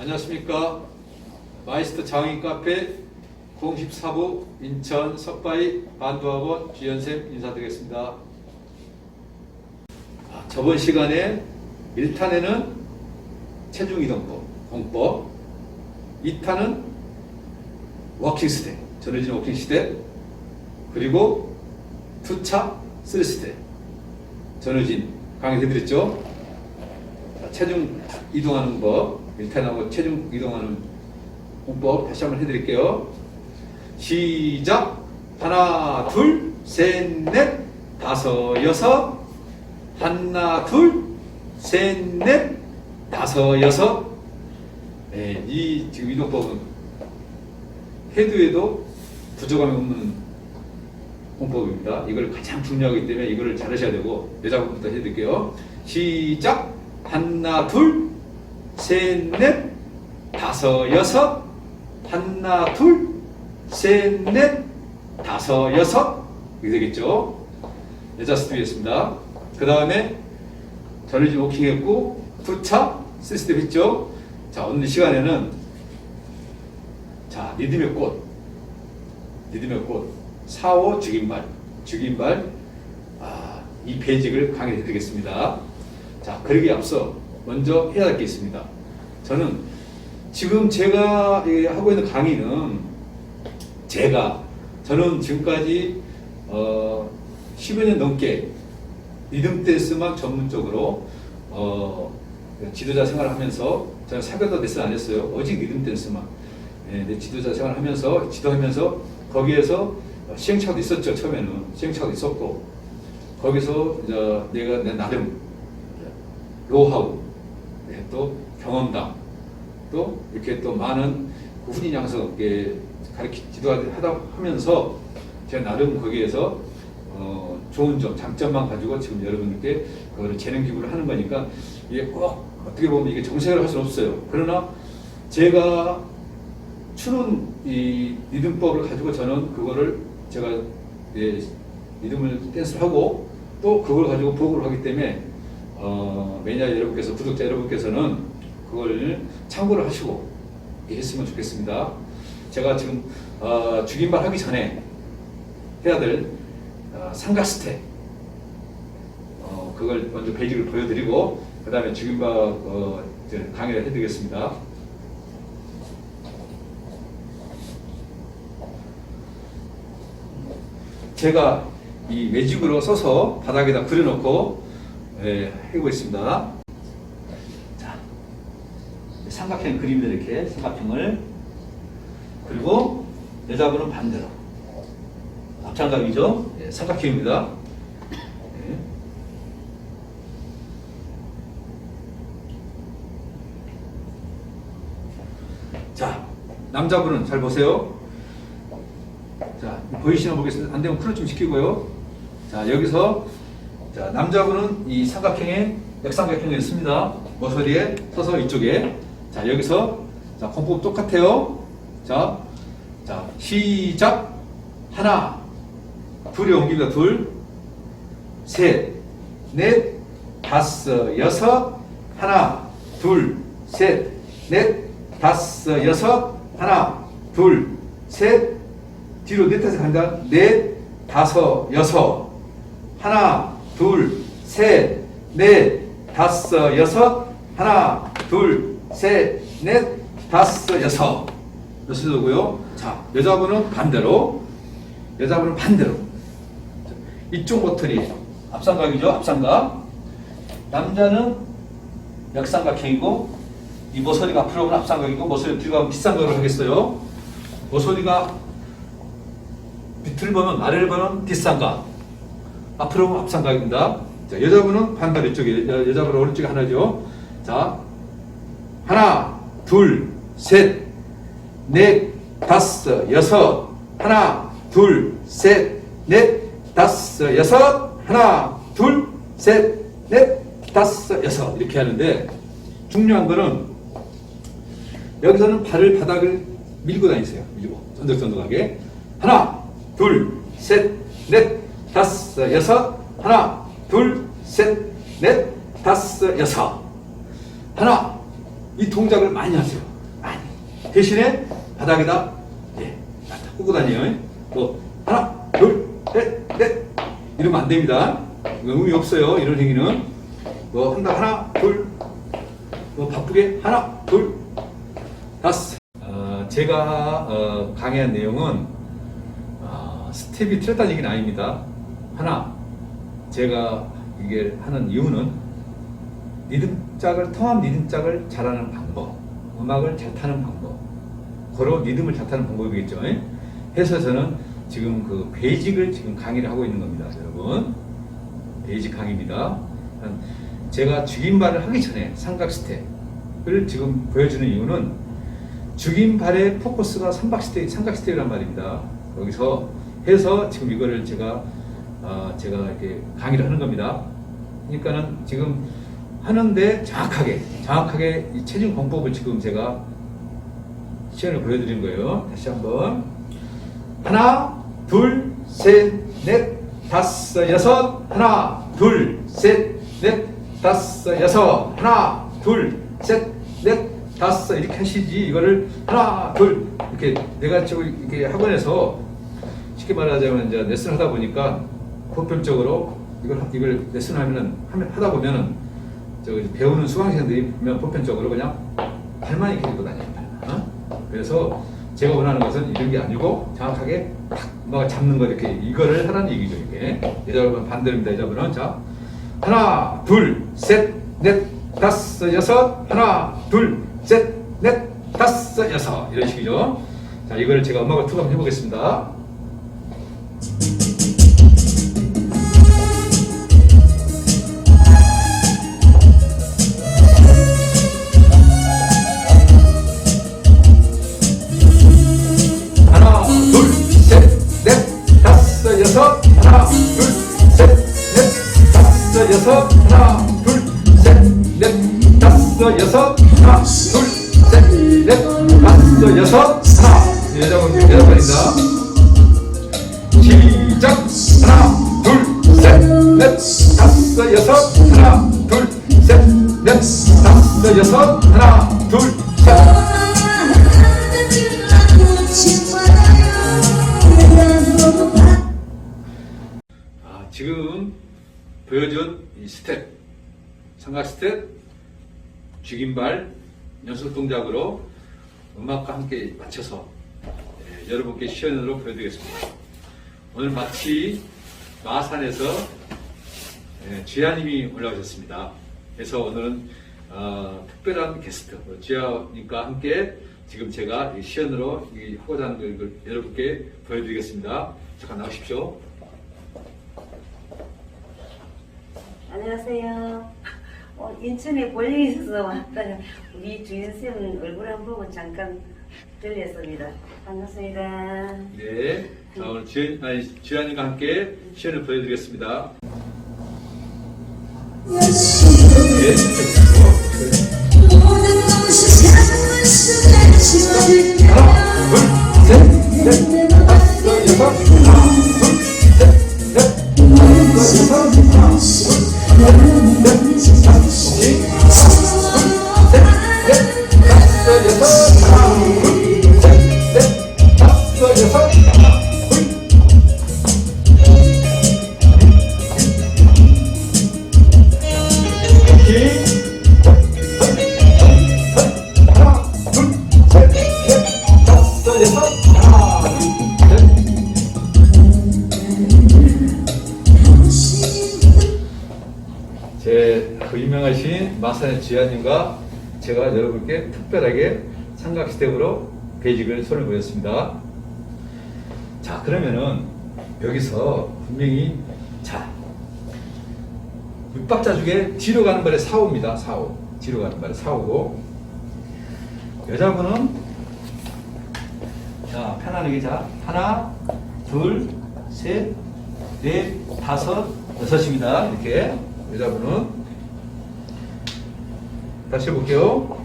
안녕하십니까. 마이스터 장인 카페 공식 사부 인천 석바이 반도학원 주연쌤 인사드리겠습니다. 아, 저번 시간에 1탄에는 체중 이동법, 공법, 2탄은 워킹 스텝, 전해진 워킹 스텝, 그리고 투차, 쓰리 스텝, 전해진 강의해드렸죠. 자, 체중 이동하는 법, 1탄하고 체중 이동하는 공법 다시 한번 해드릴게요. 시작! 하나, 둘, 셋, 넷, 다섯, 여섯. 하나, 둘, 셋, 넷, 다섯, 여섯. 네, 이 지금 이동법은 해도 해도 부족함이 없는 공법입니다. 이걸 가장 중요하기 때문에 이거를 잘하셔야 되고 여자분부터 해드릴게요. 시작! 하나, 둘, 셋, 넷, 다섯, 여섯. 하나, 둘, 셋, 넷, 다섯, 여섯. 이렇게 되겠죠? 여자 스텝이었습니다. 그 다음에 전리지 워킹 했고, 투차, 쓰리스텝 했죠? 자, 오늘 시간에는 자, 리듬의 꽃. 리듬의 꽃. 사오 죽임발. 죽임발. 아, 이 베이직을 강의해 드리겠습니다. 자, 그러기 앞서 먼저 해야 할 게 있습니다. 저는 지금 제가 이 하고 있는 강의는 제가 저는 지금까지 어 10여 년 넘게 리듬 댄스만 전문적으로 어 지도자 생활을 하면서 제가 사교도 댄스 안 했어요. 오직 리듬 댄스만. 예, 내 지도자 생활을 하면서 지도하면서 거기에서 시행착오도 있었죠 처음에는 시행착오도 있었고 거기서 이제 내가 내 나름 노하우 네, 또 경험담 또 이렇게 또 많은 그 훈인 양성 가르치 지도하다 하면서 제가 나름 거기에서 어, 좋은 점 장점만 가지고 지금 여러분께 그거를 재능 기부를 하는 거니까 이게 꼭 어떻게 보면 이게 정색을 할 수는 없어요. 그러나 제가 추는 이 리듬법을 가지고 저는 그거를 제가 예, 리듬을 댄스를 하고 또 그걸 가지고 보고를 하기 때문에 어, 매니아 여러분께서 구독자 여러분께서는 그걸 참고를 하시고 했으면 좋겠습니다. 제가 지금 어, 죽임발 하기 전에 해야 될 어, 스텝 어, 그걸 먼저 베이직을 보여드리고 그 다음에 죽임발 어, 강의를 해드리겠습니다. 제가 이 매직으로 써서 바닥에다 그려놓고 예, 하고 있습니다. 자, 삼각형 그림을 이렇게 삼각형을 그리고 여자분은 반대로 앞장각이죠. 예, 삼각형입니다. 예. 자, 남자분은 잘 보세요. 자, 보이시나 보겠습니다. 안 되면 풀어 좀 시키고요. 자, 여기서 자, 남자분은 이 삼각형에 역삼각형이 있습니다. 모서리에 서서 이쪽에. 자, 여기서 자, 공법 똑같아요. 자, 자, 시작. 하나, 둘이 옮깁니다. 둘, 셋, 넷, 다섯, 여섯. 하나, 둘, 셋, 넷, 다섯, 여섯. 하나, 둘, 셋, 뒤로 넷에서 간다. 넷, 다섯, 여섯. 하나, 둘, 셋, 넷, 다섯, 여섯. 하나, 둘, 셋, 넷, 다섯, 여섯. 몇 수도고요. 자, 여자분은 반대로. 여자분은 반대로. 이쪽 모터리 앞삼각이죠. 앞삼각. 남자는 역삼각형이고 이 모서리가 앞으로 오면 앞삼각이고 모서리 뒤로 가면 뒷삼각으로 하겠어요. 모서리가 밑을 보면 아래를 보면 뒷삼각 앞으로 보면 앞삼각입니다 자, 여자분은 반대로 이쪽에 여, 여자분 오른쪽에 하나죠 자 하나 둘 셋 넷 다섯 여섯 하나 둘 셋 넷 다섯 여섯 하나 둘 셋 넷 다섯 여섯 이렇게 하는데 중요한 거는 여기서는 발을 바닥을 밀고 다니세요 밀고 쫀득쫀득하게 하나 둘, 셋, 넷, 다섯, 여섯. 하나, 둘, 셋, 넷, 다섯, 여섯. 하나. 이 동작을 많이 하세요. 대신에 바닥에다 예, 딱 꽂고 다녀요. 뭐 하나, 둘, 셋, 넷 이러면 안 됩니다. 의미 없어요. 이런 행위는 뭐 한다 하나, 둘, 뭐 바쁘게 하나, 둘, 다섯. 어, 제가 어, 강의한 내용은 어, 스텝이 틀렸다는 얘기는 아닙니다. 하나, 제가 이게 하는 이유는 리듬 짝을 통합 리듬 짝을 잘하는 방법, 음악을 잘 타는 방법, 고로 리듬을 잘 타는 방법이겠죠. 예? 해서 저는 지금 그 베이직을 지금 강의를 하고 있는 겁니다, 여러분. 베이직 강의입니다. 제가 죽임발을 하기 전에 삼각 스텝을 지금 보여주는 이유는 죽임발의 포커스가 삼각 스텝, 삼각 스텝이란 말입니다. 여기서 해서 지금 이거를 제가 어, 제가 이렇게 강의를 하는 겁니다. 그러니까는 지금 하는데 정확하게 정확하게 이 체중 공법을 지금 제가 시연을 보여드린 거예요. 다시 한번. 하나 둘 셋 넷 다섯 여섯. 하나 둘 셋 넷 다섯 여섯. 하나 둘 셋 넷 다섯. 이렇게 하시지. 이거를 하나 둘. 이렇게 내가 지금 이렇게 학원에서 쉽게 말하자면 이제 레슨 하다 보니까 보편적으로 이걸 이걸 레슨 하면은 하면 하다 보면은 저 배우는 수강생들이 보면 보편적으로 그냥 발만 이렇게 들고. 발만. 어? 그래서 제가 원하는 것은 이런 게 아니고 정확하게 탁뭐 잡는 거 이렇게 이거를 하라는 얘기죠 이게. 여자분 반대입니다 여자분은 자 하나 둘셋넷 다섯 여섯 하나 둘셋넷 다섯 여섯 이런 식이죠. 자 이거를 제가 음악을 투과해 보겠습니다. 여섯, 하나, 둘, 셋. 아, 지금 보여준 이 스텝, 삼각 스텝, 죽임발, 연습 동작으로 음악과 함께 맞춰서 예, 여러분께 시연으로 보여드리겠습니다. 오늘 마치 마산에서 예, 주야님이 올라오셨습니다. 그래서 오늘은 어, 특별한 게스트 어, 주야님과 함께 지금 제가 이 시연으로 이 하고자 하는 걸 여러분께 보여드리겠습니다. 잠깐 나오십시오. 안녕하세요. 어, 인천에 볼 일이 있어서 왔다가 우리 주인쌤 얼굴 한번 보고 잠깐 들렸습니다. 반갑습니다. 네. 자, 오늘 주연, 아니, 주연님과 함께 시연을 보여드리겠습니다. 네. 하나, 둘, 셋, 넷, 유명하신 마산의 지아님과 제가 여러분께 특별하게 삼각 스텝으로 베이직을 손을 보였습니다. 자, 그러면은 여기서 분명히 자 밑박자 중에 뒤로 가는 발에 4호입니다. 4호. 뒤로 가는 발에 4호고 여자분은 자 편안하게 자 하나 둘 셋 넷 다섯 여섯입니다. 이렇게 여자분은 다시 해볼게요.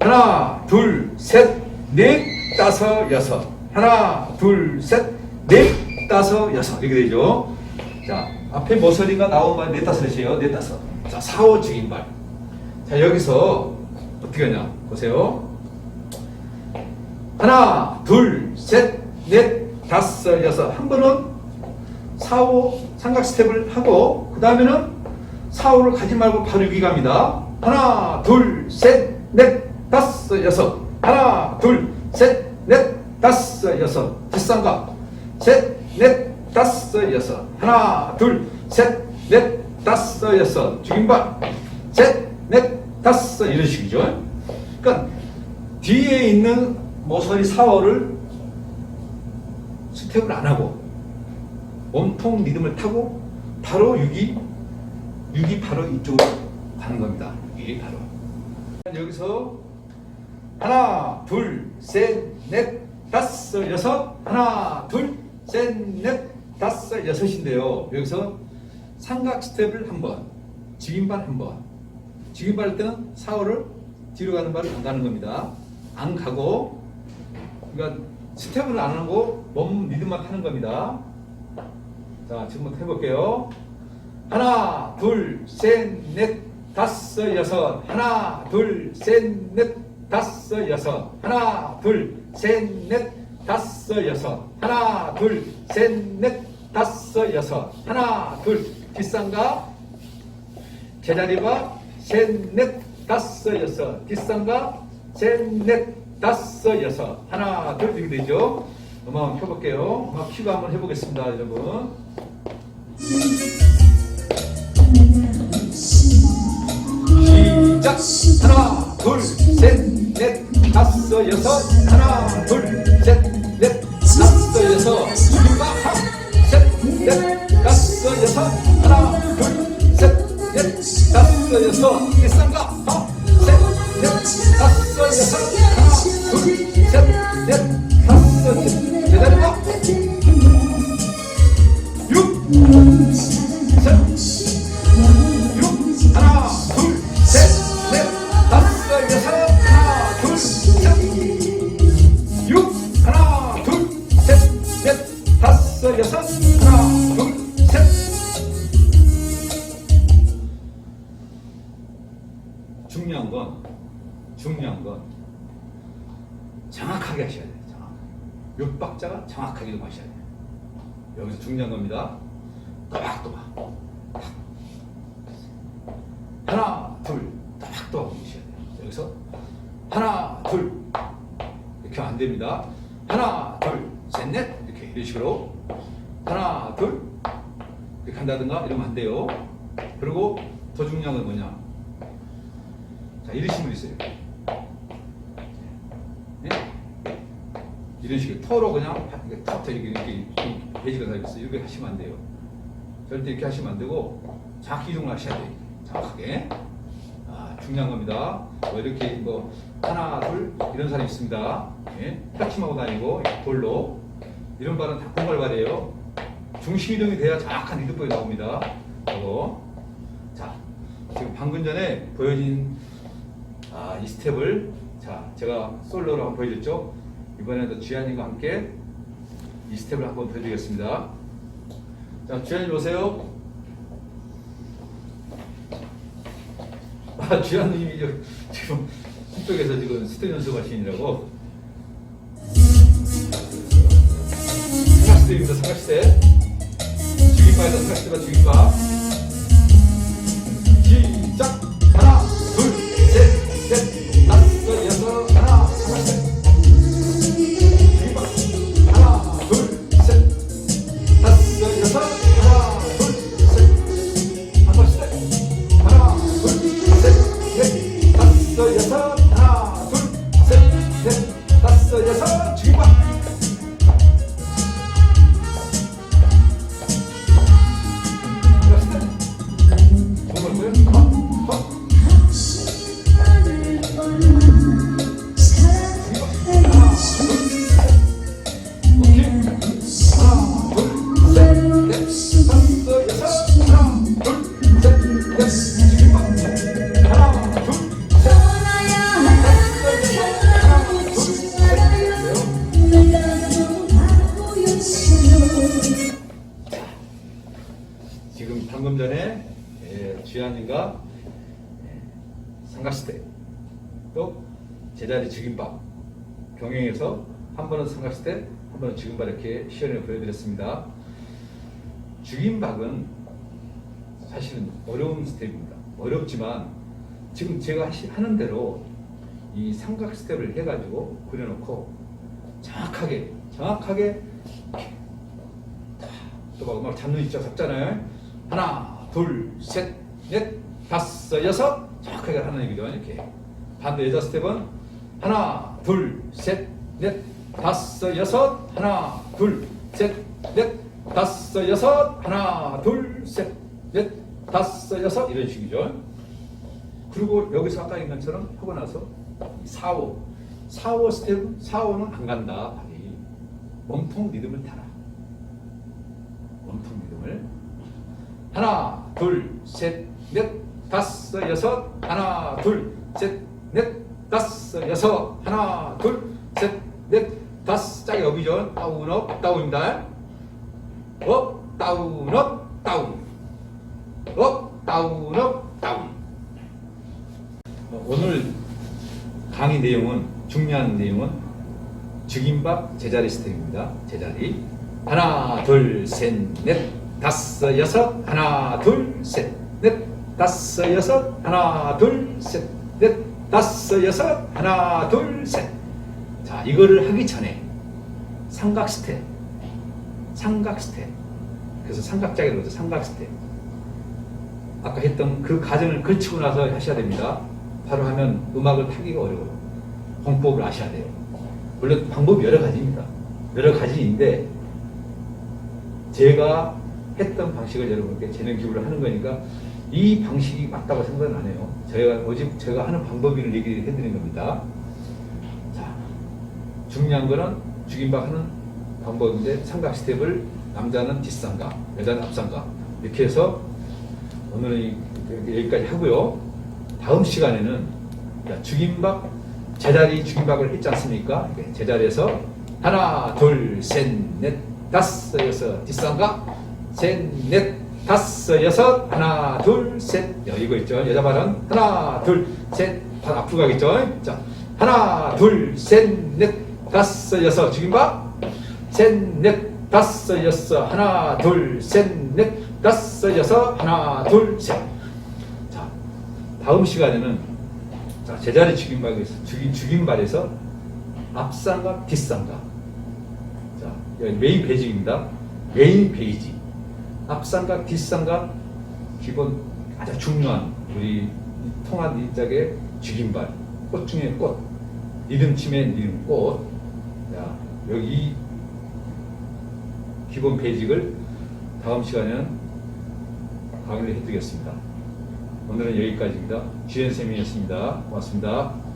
하나 둘 셋 넷 다섯 여섯 하나 둘 셋 넷 다섯 여섯 이렇게 되죠. 자 앞에 모서리가 나오면 넷 다섯이에요. 넷 다섯. 자 사오 죽임발. 자 여기서 어떻게 하냐 보세요. 하나, 둘, 셋, 넷, 다섯, 여섯. 한 번은 4, 5 삼각 스텝을 하고 그 다음에는 4, 5를 가지 말고 바로 여기 갑니다. 하나, 둘, 셋, 넷, 다섯, 여섯. 하나, 둘, 셋, 넷, 다섯, 여섯. 뒷삼각. 셋, 넷, 다섯, 여섯. 하나, 둘, 셋, 넷, 다섯, 여섯. 죽임발. 셋, 넷, 다섯. 이런 식이죠. 그러니까 뒤에 있는 모서리 4, 5를 스텝을 안 하고 몸통 리듬을 타고 바로 6이 6이 바로 이쪽으로 가는 겁니다. 6이 바로. 여기서 하나, 둘, 셋, 넷, 다섯, 여섯. 하나, 둘, 셋, 넷, 다섯, 여섯인데요. 여기서 삼각 스텝을 한 번, 직인발 한 번. 직인발 할 때는 사월을 뒤로 가는 발을 안 가는 겁니다. 안 가고, 그러니까 스텝을 안 하고 몸 리듬만 하는 겁니다. 자, 지금부터 해볼게요. 하나, 둘, 셋, 넷, 다섯, 여섯. 하나, 둘, 셋, 넷, 다섯, 여섯. 하나, 둘, 셋, 넷, 다섯, 여섯. 하나, 둘, 셋, 넷, 다섯, 여섯. 하나, 둘, 뒷상가, 제자리가 셋, 넷, 다섯, 여섯. 뒷상가, 셋, 넷, 다섯, 여섯. 하나, 둘, 이렇게 되죠. 음악 켜볼게요. 음악 켜고 한번 해보겠습니다, 여러분. 시작. 하나 둘 셋 넷 다섯 여섯. 하나 둘 셋 넷 다섯 여섯. 이마 셋넷 다섯 여섯. 하나 둘 셋 넷 다섯 여섯. 일상가 박자가 정확하게 좀 하셔야 돼요. 여기서 중요한 겁니다. 또박또박. 하나, 둘, 또박또박 움직여야 돼요. 여기서 하나, 둘 이렇게 안 됩니다. 하나, 둘, 셋, 넷 이렇게 이런 식으로 하나, 둘 이렇게 한다든가 이러면 안 돼요. 그리고 더 중요한 건 뭐냐? 자, 이런 식으로 있어요. 이런 식으로 터로 그냥 턱 이렇게 이렇게 배지가 다 있어요. 이렇게 하시면 안 돼요. 절대 이렇게 하시면 안 되고 정확히 이동을 하셔야 돼요. 정확하게. 아, 중요한 겁니다. 뭐 이렇게 뭐 하나 둘 이런 사람이 있습니다. 예? 펼침하고 다니고 돌로 이런 발은 다 공발발이에요. 중심 이동이 돼야 정확한 리드볼이 나옵니다. 이거 자 지금 방금 전에 보여진 아, 이 스텝을 자 제가 솔로로 한번 보여줬죠. 이번에도 주한님과 함께 이 스텝을 한번 보여드리겠습니다. 자 주한님 오세요. 아, 저- 지금 한쪽에서 지금 스텝 연습하시느라고. 삼각스텝입니다, 삼각스텝. 죽임바에서 삼각스텝과 죽임바. 시작! 방금 전에 예, 주한님과 예, 삼각시대 또 제자리 죽임밥 병행해서 한 번은 삼각시대, 한 번은 죽임박 이렇게 시연을 보여드렸습니다. 죽임박은 사실은 어려운 스텝입니다. 어렵지만 지금 제가 하는 대로 이 삼각 스텝을 해가지고 그려놓고 정확하게 정확하게 또막 막 잡는 입장 잡잖아요. 하나, 둘, 셋, 넷, 다섯, 여섯. 정확하게 하는 얘기죠. 이렇게. 반대 여자 스텝은 하나, 둘, 셋, 넷, 다섯, 여섯, 하나, 둘, 셋, 넷, 다섯, 여섯, 하나, 둘, 셋, 넷, 다섯, 여섯. 이런 식이죠. 그리고 여기서 아까 있는 것처럼 하고 나서 4호 4호 스텝은 4호는 안 간다. 몸통 리듬을 타라. 몸통 리듬을 하나 둘 셋 넷 다섯 여섯. 하나 둘 셋 넷 다섯 여섯. 하나 둘 셋 넷 다섯. 짝이 업이죠. 다운 업 다운입니다. 업 다운 업 다운. 업 다운 업 다운. 어, 오늘 강의 내용은 중요한 내용은 죽임밥 제자리 스텝입니다. 제자리. 하나 둘셋넷 다섯 여섯 하나 둘 셋 넷 다섯 여섯 하나 둘 셋 넷 다섯 여섯 하나 둘 셋 자 이거를 하기 전에 삼각 스텝 삼각 스텝 그래서 삼각짝이 들어죠 삼각 스텝 아까 했던 그 과정을 거치고 나서 하셔야 됩니다. 바로 하면 음악을 타기가 어려워요. 공법을 아셔야 돼요. 물론 방법이 여러 가지입니다. 여러 가지인데 제가 했던 방식을 여러분께 재능 기부를 하는 거니까 이 방식이 맞다고 생각은 안 해요. 제가 오직 제가 하는 방법을 얘기해 드리는 겁니다. 자, 중요한 거는 죽임박 하는 방법인데 삼각 스텝을 남자는 뒷삼각, 여자는 앞삼각 이렇게 해서 오늘은 여기까지 하고요. 다음 시간에는 자, 죽임박 제자리 죽임박을 했지 않습니까? 제자리에서 하나, 둘, 셋, 넷, 다섯, 여섯, 뒷삼각, 셋, 넷, 다섯, 여섯, 하나, 둘, 셋. 야, 이거 있죠? 여자 발은 하나, 둘, 셋, 다 앞으로 가겠죠? 자, 하나, 둘, 셋, 넷, 다섯, 여섯, 죽임박, 셋, 넷, 다섯, 여섯, 하나, 둘, 셋, 넷, 다섯, 여섯, 하나, 둘, 셋. 자, 다음 시간에는 자, 제자리 죽임발에서 죽임 죽임발에서 앞상과 뒷상과 자, 메인 베이직입니다. 메인 베이직. 앞상과 뒷상과 기본 가장 중요한 우리 이 짝의 죽임발. 꽃 중에 꽃. 리듬침의 리듬 꽃. 자, 여기 기본 베이직을 다음 시간에는 강의를 해드리겠습니다. 오늘은 여기까지입니다. 주연쌤이었습니다. 고맙습니다.